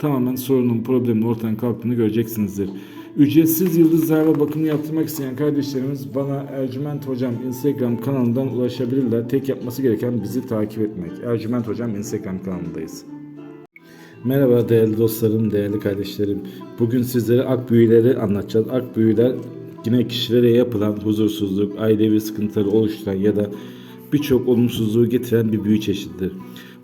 tamamen sorunun, problemin ortadan kalktığını göreceksinizdir. Ücretsiz yıldız zarfa bakımı yaptırmak isteyen kardeşlerimiz bana Ercüment Hocam Instagram kanalından ulaşabilirler. Tek yapması gereken bizi takip etmek. Ercüment Hocam Instagram kanalındayız. Merhaba değerli dostlarım, değerli kardeşlerim. Bugün sizlere ak büyüleri anlatacağız. Ak büyüler yine kişilere yapılan huzursuzluk, ailevi sıkıntıları oluşturan ya da birçok olumsuzluğu getiren bir büyü çeşididir.